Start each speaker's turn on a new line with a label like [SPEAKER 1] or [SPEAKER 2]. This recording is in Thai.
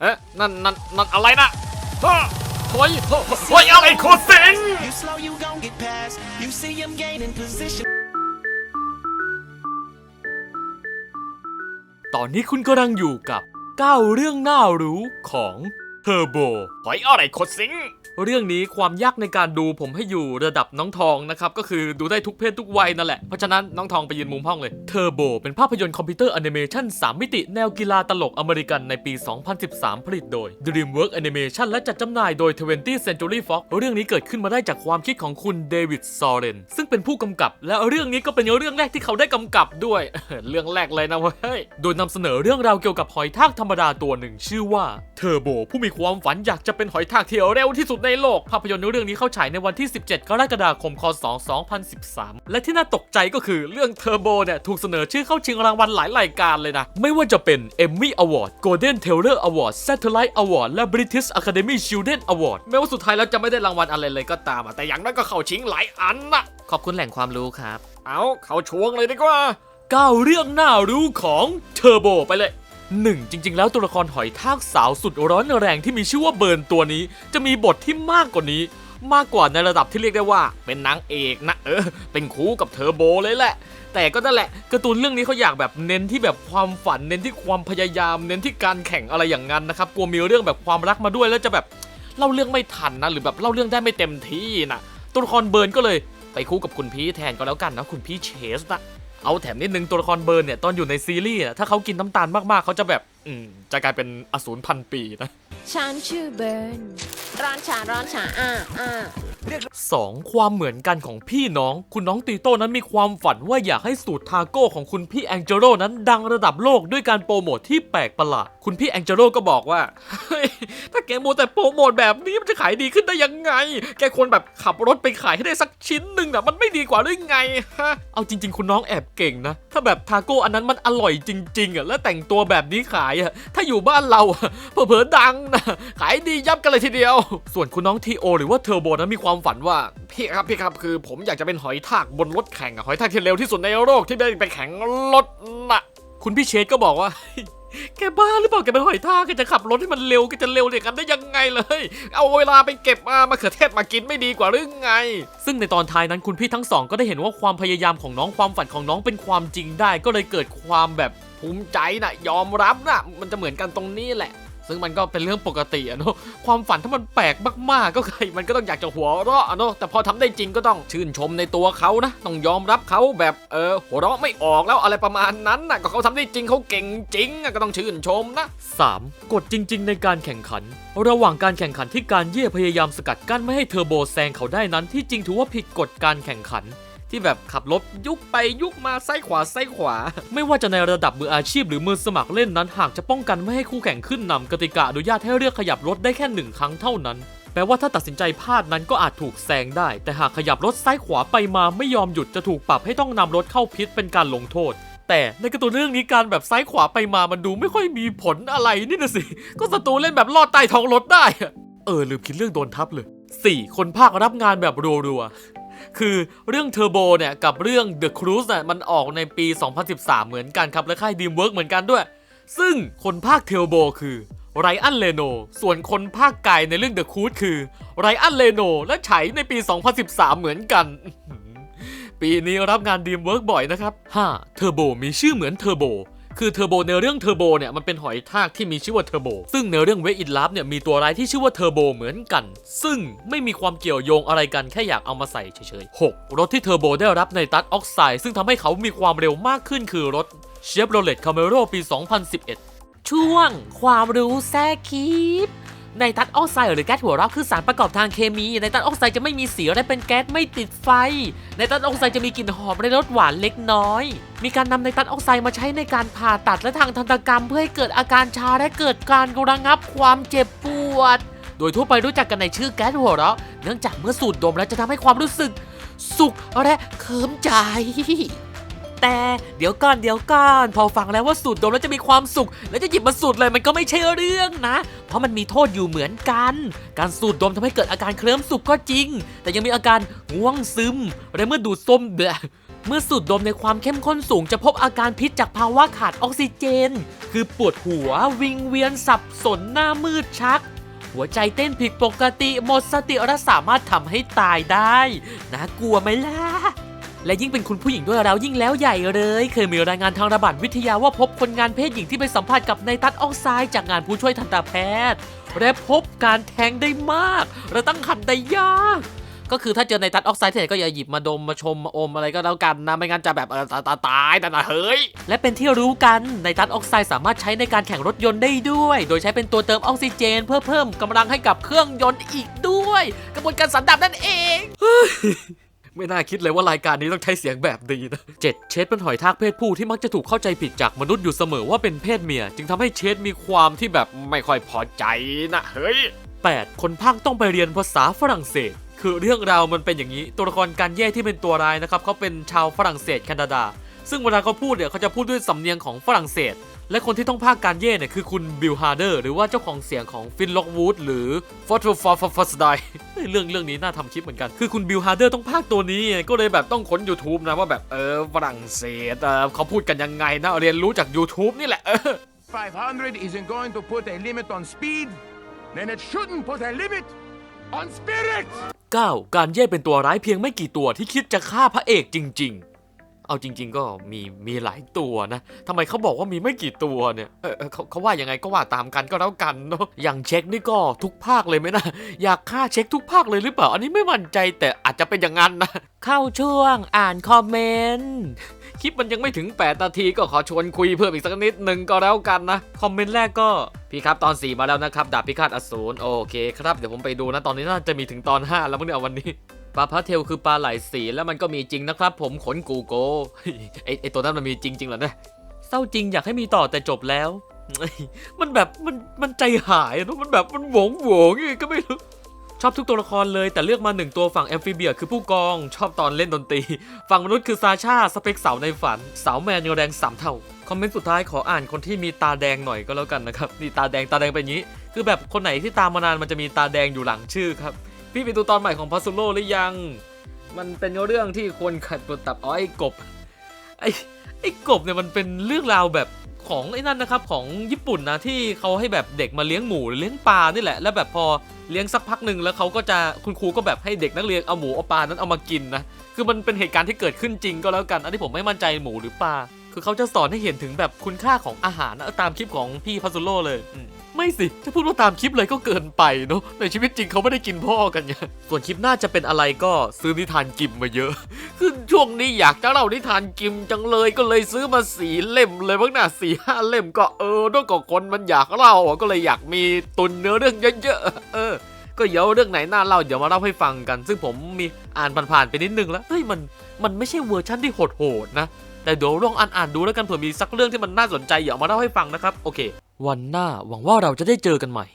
[SPEAKER 1] เอ๊ะนั่นนั่นนั่นอะไรนะฮะเฮ้ยเฮ้ยเฮ้ยอะไรโคตรเซ็ง
[SPEAKER 2] You slow, you gon' get past. You see him gaining position.
[SPEAKER 3] ตอนนี้คุณกำลังอยู่กับ 9 เรื่องน่ารู้ของ เทอร์โบ
[SPEAKER 1] เฮ้ยอะไรโคตรซ็ง
[SPEAKER 3] เรื่องนี้ความยากในการดูผมให้อยู่ระดับน้องทองนะครับ ก็คือดูได้ทุกเพศทุกวัยนั่นแหละ เพราะฉะนั้นน้องทองไปยืนมุมห้องเลยเทอร์โบเป็นภาพยนตร์คอมพิวเตอร์แอนิเมชัน3 มิติแนวกีฬาตลกอเมริกันในปี 2013 ผลิตโดย DreamWorks Animation และจัดจำหน่ายโดย 20th Century Fox เรื่องนี้เกิดขึ้นมาได้จากความคิดของคุณเดวิดซอเรนซึ่งเป็นผู้กำกับ และเรื่องนี้ก็เป็นเรื่องแรกที่เขาได้กำกับด้วย เรื่องแรกเลยนะเว้ยโดยนำเสนอเรื่องราวเกี่ยวกับหอยทากธรรมดาตัวหนึ่งชื่อว่าเทอร์โบผู้มีความฝันอยากจะเป็นหอยทากที่เร็วที่สุดในโลก ภาพยนตร์เรื่องนี้เข้าฉายในวันที่ 17 กรกฎาคม คศ 2013 และที่น่าตกใจก็คือเรื่องเทอร์โบเนี่ยถูกเสนอชื่อเข้าชิงรางวัลหลายรายการเลยนะ ไม่ว่าจะเป็น Emmy Award Golden Taylor Award Satellite Award และ British Academy Children Award แม้ว่าสุดท้ายแล้วจะไม่ได้รางวัลอะไรเลยก็ตามอะแต่อย่างน้อยก็เข้าชิงหลายอันนะ
[SPEAKER 1] ขอบคุณแหล่งความรู้ครับ
[SPEAKER 3] เอาเขาชวงเลยดีกว่า9เรื่องน่ารู้ของเทอร์โบไปเลย 1. จริง ๆ แล้วตัวละครหอยทากสาวสุดร้อนแรงที่มีชื่อว่าเบิร์นตัวนี้ จะมีบทที่มากกว่านี้ มากกว่าในระดับที่เรียกได้ว่า เป็นนางเอกนะเออ เป็นคู่กับเทอร์โบเลยแหละ แต่ก็นั่นแหละการ์ตูนเรื่องนี้เขาอยากแบบเน้นที่แบบความฝันเน้นที่ความพยายาม เน้นที่การแข่งอะไรอย่างนั้นนะครับกลัวมีเรื่องแบบความรักมาด้วยแล้วจะแบบเล่าเรื่องไม่ทันนะหรือแบบเล่าเรื่องได้ไม่เต็มที่นะตัวละครเบิร์นก็เลย ไปคู่กับคุณพี่แทนก็แล้วกันนะคุณพี่เชสนะ เอาแถมนิดนึงตัวละครเบิร์นเนี่ยตอนอยู่ในซีรีส์อะถ้าเขากินน้ำตาลมากๆเขาจะแบบ อืมจะกลายเป็นอสูรพันปีนะ
[SPEAKER 4] ฉันชื่อเบิร์นร้อนฉาร้อนฉาอ่าอ่า
[SPEAKER 3] 2. ความเหมือนกันของพี่น้อง คุณน้องตีโต้นั้นมีความฝันว่าอยากให้สูตรทาโก้ของคุณพี่แองเจโรนั้นดังระดับโลกด้วยการโปรโมทที่แปลกประหลาด คุณพี่แองเจโรก็บอกว่า เฮ้ย ถ้าแกโมวแต่โปรโมทแบบนี้มันจะขายดีขึ้นได้ยังไง แกควรแบบขับรถไปขายให้ได้สักชิ้นหนึ่งนะมันไม่ดีกว่าหรือไงฮะ เอาจริง ๆ คุณน้องแอบเก่งนะ ถ้าแบบทาโก้อันนั้นมันอร่อยจริงๆอะแล้วแต่งตัวแบบนี้ขายอะถ้าอยู่บ้านเราเผลอๆดังนะขายดียับกันเลยทีเดียว ส่วนคุณน้องทีโอ หรือว่าเทอร์โบนั้นมีความฝันว่าพี่ครับพี่ครับคือ ผมอยากจะเป็นหอยทากบนรถแข่งอะหอยทากที่เร็วที่สุดในโลกที่ได้ไปแข่งรถนะคุณพี่เชษก็บอกว่าแกบ้าหรือเปล่าแกเป็นหอยทากแกจะขับรถให้มันเร็วแกจะเร็วอย่างนั้นได้ยังไงเลย เอาเวลาไปเก็บมามะเขือเทศมากินไม่ดีกว่าหรือไง ซึ่งในตอนท้ายนั้นคุณพี่ทั้งสองก็ได้เห็นว่าความพยายามของน้องความฝันของน้องเป็นความจริงได้ ก็เลยเกิดความแบบ ภูมิใจนะยอมรับนะมันจะเหมือนกันตรงนี้แหละ ซึ่งมันก็เป็นเรื่องปกติอะเนาะความฝันถ้ามันแปลกมากๆ ก็ใครมันก็ต้องอยากจะหัวเราะอะเนาะแต่พอทำได้จริงก็ต้องชื่นชมในตัวเขานะต้องยอมรับเขาแบบเออหัวเราะไม่ออกแล้วอะไรประมาณนั้นนะก็เขาทำได้จริงเขาเก่งจริงอะก็ต้องชื่นชมนะ 3. กฎจริง ๆ ในการแข่งขัน ระหว่างการแข่งขันที่การเย่พยายามสกัดกั้นไม่ให้เทอร์โบแซงเขาได้นั้นที่จริงถือว่าผิดกฎการแข่งขัน ที่แบบขับรถยุกไปยุกมาซ้ายขวาซ้ายขวา ไม่ว่าจะในระดับมืออาชีพหรือมือสมัครเล่นนั้นหากจะป้องกันไม่ให้คู่แข่งขึ้นนำกติกาอนุญาตให้เลือกขยับรถได้แค่หนึ่งครั้งเท่านั้นแปลว่าถ้าตัดสินใจพลาดนั้นก็อาจถูกแซงได้ แต่หากขยับรถซ้ายขวาไปมาไม่ยอมหยุดจะถูกปรับให้ต้องนำรถเข้าพิษเป็นการลงโทษ แต่ในกร์ตูนเรื่องนี้การแบบซ้ายขวาไปมามันดูไม่ค่อยมีผลอะไรนี่นะสิ ก็ศัตรูเล่นแบบลอดใต้ท้องรถได้ เออลืมคิดเรื่องโดนทับเลย 4. คนภาครับงานแบบรัวๆ คือเรื่องเทอร์โบเนี่ยกับเรื่อง The Cruise เนี่ยมันออกในปี 2013 เหมือนกันครับ และค่าย Dreamworks เหมือนกันด้วย ซึ่งคนภาคเทอร์โบคือไรอันเลโน ส่วนคนภาคไกายในเรื่อง The Cruise คือไรอันเลโน และไฉในปี 2013 เหมือนกันปีนี้รับงาน Dreamworks บ่อยนะครับ 5. เทอร์โบมีชื่อเหมือนเทอร์โบ คือเทอร์โบในเรื่องเทอร์โบเนี่ยมันเป็นหอยทากที่มีชื่อว่าเทอร์โบซึ่งในเรื่องเวอินลับเนี่ยมีตัวร้ายที่ชื่อว่าเทอร์โบเหมือนกัน ซึ่งไม่มีความเกี่ยวโยงอะไรกันแค่อยากเอามาใส่เฉยๆ 6. รถที่เทอร์โบได้รับในตัดออกไซด์ซึ่งทำให้เขามีความเร็วมากขึ้นคือรถเชฟโรเลตคาเมโรปี 2011
[SPEAKER 4] ช่วง ความรู้แทรกคลิป ในตัดออกไซด์หรือแก๊สหัวเราะคือสารประกอบทางเคมี ในตัดออกไซด์จะไม่มีสีและเป็นแก๊สไม่ติดไฟ ในตัดออกไซด์จะมีกลิ่นหอมและรสหวานเล็กน้อย มีการนำในตัดออกไซด์มาใช้ในการผ่าตัดและทางทันตกรรม เพื่อให้เกิดอาการชาและเกิดการระงับความเจ็บปวด โดยทั่วไปรู้จักกันในชื่อแก๊สหัวเราะ เนื่องจากเมื่อสูดดมแล้วจะทำให้ความรู้สึก สุขและเคิมใจ แต่เดี๋ยวก่อนเดี๋ยวก่อนพอฟังแล้วว่าสูดดมแล้วจะมีความสุข แล้วจะหยิบมาสูดเลยมันก็ไม่ใช่เรื่องนะ เพราะมันมีโทษอยู่เหมือนกัน การสูดดมทำให้เกิดอาการเคลิ้มสุขก็จริง แต่ยังมีอาการง่วงซึมและเมื่อดูดส้มเดะเมื่อสูดดมในความเข้มข้นสูงจะพบอาการพิษจากภาวะขาดออกซิเจน คือปวดหัว วิงเวียนสับสนหน้ามืดชัก หัวใจเต้นผิดปกติหมดสติและสามารถทำให้ตายได้น่ากลัวไหมล่ะ และยิ่งเป็นคุณผู้หญิงด้วยเรายิ่งแล้วใหญ่เลย เคยมีรายงานทางระบาดวิทยาว่าพบคนงานเพศหญิงที่ไปสัมผัสกับไนตัสออกไซด์จากงานผู้ช่วยทันตแพทย์ และพบการแทงได้มากและตั้งครรภ์ได้ยากก็คือถ้าเจอไนตัสออกไซด์ที่ไหนก็อย่าหยิบมาดมมาชมมาอมอะไรก็แล้วกันนะ ไม่งั้นจะแบบเออตาตาตายแต่นะเฮ้ย และเป็นที่รู้กันไนตัสออกไซด์สามารถใช้ในการแข่งรถยนต์ได้ด้วย โดยใช้เป็นตัวเติมออกซิเจน เพื่อเพิ่มกำลังให้กับเครื่องยนต์อีกด้วย กระบวนการสันดาปนั่นเอง
[SPEAKER 3] ไม่น่าคิดเลยว่ารายการนี้ต้องใช้เสียงแบบดีนะเจ็ดเชดเป็นหอยทากเพศผู้ที่มักจะถูกเข้าใจผิดจากมนุษย์อยู่เสมอว่าเป็นเพศเมีย จึงทำให้เชดมีความที่แบบไม่ค่อยพอใจนะเฮ้ย 8. คนภาคต้องไปเรียนภาษาฝรั่งเศส คือเรื่องราวมันเป็นอย่างนี้ ตัวละครการแย่ที่เป็นตัวร้ายนะครับเขาเป็นชาวฝรั่งเศสแคนาดา ซึ่งเวลาเขาพูดเนี่ยเขาจะพูดด้วยสำเนียงของฝรั่งเศส และคนที่ต้องภาคการแย่เนี่ยคือคุณบิลฮาร์เดอร์หรือว่าเจ้าของเสียงของฟินล็อกวูดหรือฟอร์ทฟอร์ฟอร์สไดเรื่องเรื่องนี้น่าทำคลิปเหมือนกัน คือคุณบิลฮาร์เดอร์ต้องภาคตัวนี้ ก็เลยแบบต้องค้น YouTube นะว่าแบบเออฝรั่งเศสเออเขาพูดกันยังไงนะเรียนรู้จาก YouTube นี่แหละ
[SPEAKER 5] 500 isn't going to put a limit on speed, then it shouldn't put a limit on spirit!
[SPEAKER 3] 9. การแย่เป็นตัวร้ายเพียงไม่กี่ตัวที่คิดจะฆ่าพระเอกจริง ๆ เอาจริง ๆ ก็มีมีหลายตัวนะทำไมเขาบอกว่ามีไม่กี่ตัวเนี่ยเออเขาเขาว่ายังไงก็ว่าตามกันก็แล้วกันเนาะอย่างเช็คนี่ก็ทุกภาคเลยไหมนะอยากฆ่าเช็คทุกภาคเลยหรือเปล่า อันนี้ไม่มั่นใจแต่อาจจะเป็นอย่างนั้นนะ
[SPEAKER 4] เข้าช่วงอ่านคอมเมนต์
[SPEAKER 3] คลิปมันยังไม่ถึง 8 นาทีก็ขอชวนคุยเพิ่มอีกสักนิดหนึ่งก็แล้วกันนะ คอมเมนต์แรกก็พี่ครับตอน 4 มาแล้วนะครับ ดาบพิฆาตอสูรโอเคครับ เดี๋ยวผมไปดูนะ ตอนนี้น่าจะมีถึงตอน 5 แล้วมั้งเนี่ยวันนี้ ปลาพาเทลคือปลาไหลสีแล้วมันก็มีจริงนะครับ ผมขนกูโกไอไอตัวนั้นมันมีจริงๆเหรอเนี่ยเศร้าจริงอยากให้มีต่อแต่จบแล้ว มันแบบมันมันใจหายอะเนะมันแบบมันหวงหวงยังไงก็ไม่รู้ชอบทุกตัวละครเลยแต่เลือกมาหนึ่งตัวฝั่งแอมฟิเบียคือผู้กอง ชอบตอนเล่นดนตรี ฝั่งมนุษย์คือซาชาสเปคสาวในฝัน สาวแมนยังแรงสามเท่า คอมเมนต์สุดท้ายขออ่านคนที่มีตาแดงหน่อยก็แล้วกันนะครับ นี่ตาแดงตาแดงเป็นอย่างนี้ คือแบบคนไหนที่ตามมานานมันจะมีตาแดงอยู่หลังชื่อครับ พี่ไปดูตอนใหม่ของพัสโลหรือยัง มันเป็นเรื่องที่ควรขัดตัวตับอ๋อไอ้กบ ไอ้ไอ้กบเนี่ยมันเป็นเรื่องราวแบบของไอ้นั่นนะครับของญี่ปุ่นนะที่เขาให้แบบเด็กมาเลี้ยงหมูหรือเลี้ยงปลานี่แหละ แล้วแบบพอเลี้ยงสักพักหนึ่งแล้วเขาก็จะคุณครูก็แบบให้เด็กนักเรียนเอาหมูเอาปลานั้นเอามากินนะคือมันเป็นเหตุการณ์ที่เกิดขึ้นจริงก็แล้วกัน อันนี้ผมไม่มั่นใจหมูหรือปลาคือเขาจะสอนให้เห็นถึงแบบคุณค่าของอาหารนะตามคลิปของพี่พัสโลเลยอืม ไม่สิจะพูดว่าตามคลิปเลยก็เกินไปเนาะ ในชีวิตจริงเขาไม่ได้กินพ่อกันไง ส่วนคลิปหน้าจะเป็นอะไรก็ซื้อนิทานกิมมาเยอะ คือช่วงนี้อยากจะเล่านิทานกิมจังเลยก็เลยซื้อมาสีเล่มเลยบ้างนะสี่ห้าเล่มก็เออด้วยก็คนมันอยากเล่าก็เลยอยากมีตุนเนื้อเรื่องเยอะๆ เออก็เดี๋ยวเรื่องไหนน่าเล่าเดี๋ยวมาเล่าให้ฟังกัน ซึ่งผมมีอ่านผ่านๆไปนิดนึงแล้วเฮ้ยมันมันไม่ใช่เวอร์ชั่นที่โหดๆนะ แต่เดี๋ยวลองอ่านๆดูแล้วกันเผื่อมีสักเรื่องที่มันน่าสนใจเดี๋ยวเอามาเล่าให้ฟังนะครับ โอเค วันหน้าหวังว่าเราจะได้เจอกันใหม่